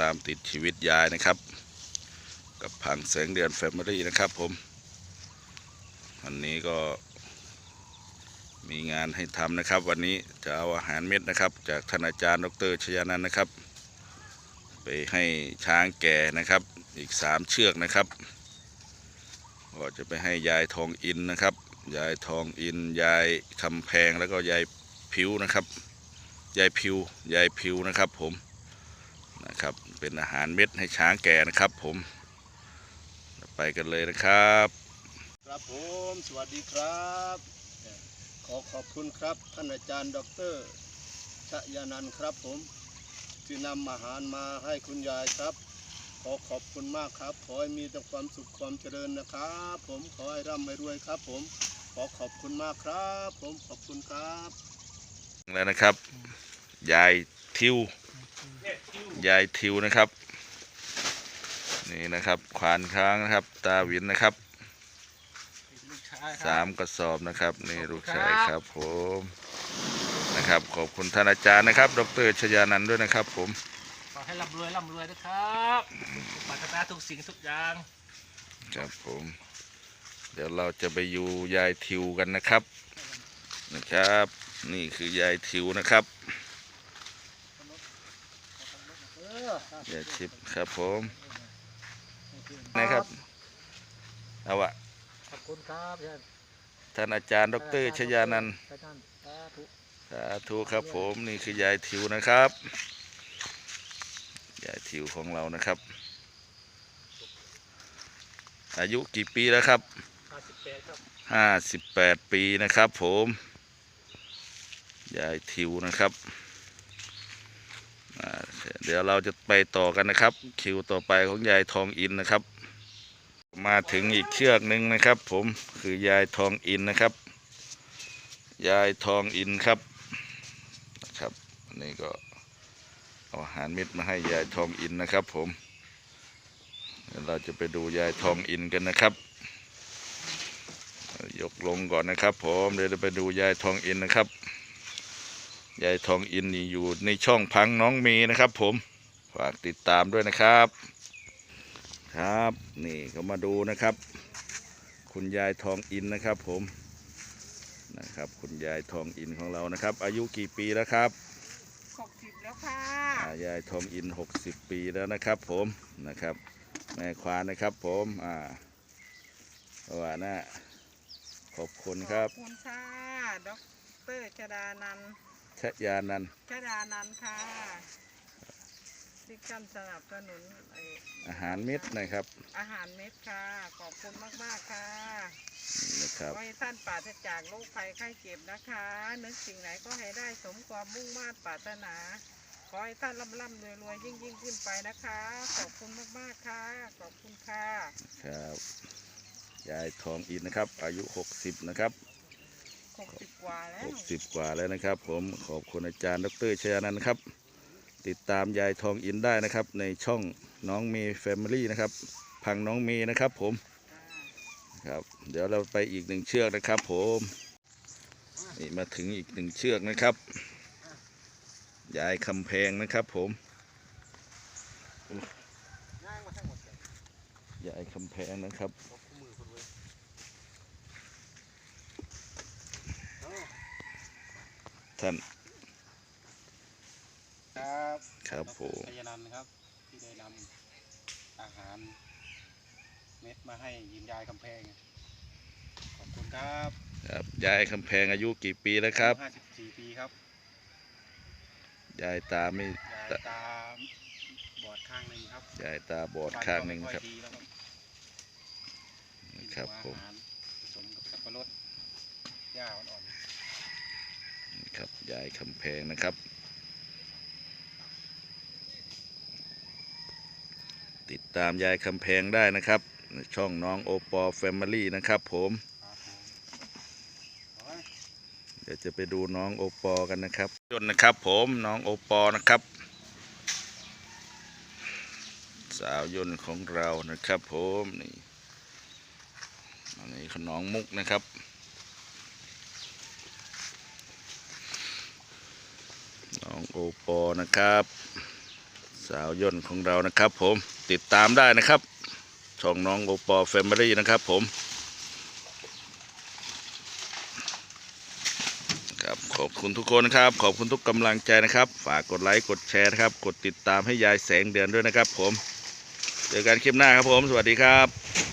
ตามติดชีวิตยายนะครับ กับพังแสงเดือนแฟมิลี่นะครับผม วันนี้ก็มีงานให้ทำนะครับ วันนี้จะเอาอาหารเม็ดนะครับ จากท่านอาจารย์ดรชยานันนะครับ ไปให้ช้างแก่นะครับ อีกสามเชือกนะครับก็จะไปให้ยายทองอินนะครับ ยายทองอิน ยายคำแพงแล้วก็ยายผิวนะครับ ยายผิวยายผิวนะครับผม นะครับ เป็นอาหารเม็ดให้ช้างแก่นะครับ ผมไปกันเลยนะครับ ครับผมสวัสดีครับเอ่อขอขอบคุณครับท่านอาจารย์ดอกเตอรชยานันท์ครับผม ที่นำอาหารมาให้คุณยายครับ ขอขอบคุณมากครับ ขอให้มีแต่ความสุขความเจริญนะครับ ผมขอให้ร่ำให้รวยครับ ผมขอขอบคุณมากครับ ผมขอบคุณครับแล้วนะครับ ยายทิว ยายทิวนะครับ นี่นะครับควานค้างนะครับ ตาหวินนะครับลูกชายคสารับมกระสอบนะครับ นี่ลูกชายครับครับผมนะครับ ขอบคุณท่านอาจารย์นะครับ ดรชยานันท์ด้วยนะครับ ผมขอให้ร่ำรวยร่ำรวยนะครับปรารถนาทุกสิ่งทุกอย่างครับผม เดี๋ยวเราจะไปอยู่ยายทิวกันนะครับนะครับ นี่คือยายทิวนะครับ เออยายทิพย์ครับผมนะครับเอาวะขอบคุณครับท่านท่านอาจารย์ ดรชยานันท์ท่านสาธุสาธุครับผมนี่คือยายทิวนะครับยายทิวของเรานะครับ อายุกี่ปีแล้วครับห้าสิบแปดครับห้าสิบแปดปีนะครับผมยายทิวนะครับอ่า เดี๋ยวเราจะไปต่อกันนะครับ คิวต่อไปของยายทองอินนะครับ มาถึงอีกเชือกหนึ่งนะครับ ผมคือยายทองอินนะครับ ยายทองอินครับนะครับอันนี่ก็เอาอาหารเม็ดมาให้ยายทองอินนะครับ ผมเดี๋ยวเราจะไปดูยายทองอินกันนะครับ ยกลงก่อนนะครับ ผมเดี๋ยวไปดูยายทองอินนะครับ ยายทองอินนี่อยู่ในช่องพังน้องมีนะครับ ผมฝากติดตามด้วยนะครับ ครับนี่ก็มาดูนะครับ คุณยายทองอินนะครับ ผมนะครับ คุณยายทองอินของเรานะครับ อายุกี่ปีแล้วครับหกสิบแล้วค่ะอ่ายายทองอิน60ปีแล้วนะครับ ผมนะครับแม่ควานนะครับ ผมอ่าว่านะขอบคุณครับขอบคุณค่ะดอกเตอรชดานันท์ ชยานันท์ชดานันท์ค่ะที่ท่านสนับสนุนไอ้อาหารเม็ดนะครับอาหารเม็ดค่ะ ขอบคุณมากๆค่ะนี่นะครับ ขอให้ท่านปราศจากโรคภัยไข้เจ็บนะคะ นึกสิ่งไหนก็ให้ได้สมความมุ่งมา่ปรารถนา ขอให้ท่านร่ำร่ำรวยรวยยิ่งยิ่งขึ้นไปนะคะ ขอบคุณมากๆค่ะ ขอบคุณค่ะ ครับ ยายทองอินนะครับ อายุ 60 นะครับ หกสิบกว่าแล้ว60กว่าแล้วนะครับ ผมขอบคุณอาจารย์ดรชยานันท์ครับ ติดตามยายทองอินได้นะครับ ในช่องน้องมีแฟมิลี่นะครับ พังน้องมีนะครับ ผมครับ เดี๋ยวเราไปอีกหนึ่งเชือกนะครับ ผมนี่มาถึงอีกหนึ่งเชือกนะครับยายคำแพงนะครับ ผมง่ายมาทั้งหมดเลยยายคำแพงนะครับ ขอบคุณมือคนเว้ยเอา ท่าน ครับครับผม ชัยนันท์นะครับ ที่ได้นำอาหาร เม็ดมาให้ยินยายกำแพง ขอบคุณครับครับยายคำแพงอายุกี่ปีแล้วครับห้าสิบสี่ปีครับยายตาไม่ยายตาบอดข้างหนึ่งครับยายตาบอดข้างหนึ่งครับ ฟัก็ไม่อยดีแล้วครับนะครับกินผมอาหารผสมกับสับปะรดหญ้าอ่อนนี่ ครับยายคำแพงนะครับ ติดตามยายคำแพงได้นะครับช่องน้องโอปอแฟมิลี่นะครับผมเดี๋ยวจะไปดูน้องโอปอกันนะครับยนนะครับผมน้องโอปอนะครับ สาวยนต์ของเรานะครับผมนี่อันนี้ขน้องมุกนะครับ น้อง โอปอนะครับ สาวย่นของเรานะครับ ผมติดตามได้นะครับช่องน้องโอปอแฟมิลี่นะครับ ผมครับขอบคุณทุกคนนะครับ ขอบคุณทุกกำลังใจนะครับ ฝากกดไลค์กดแชร์นะครับ กดติดตามให้ยายแสงเดือนด้วยนะครับ ผมเจอกันคลิปหน้าครับผม สวัสดีครับ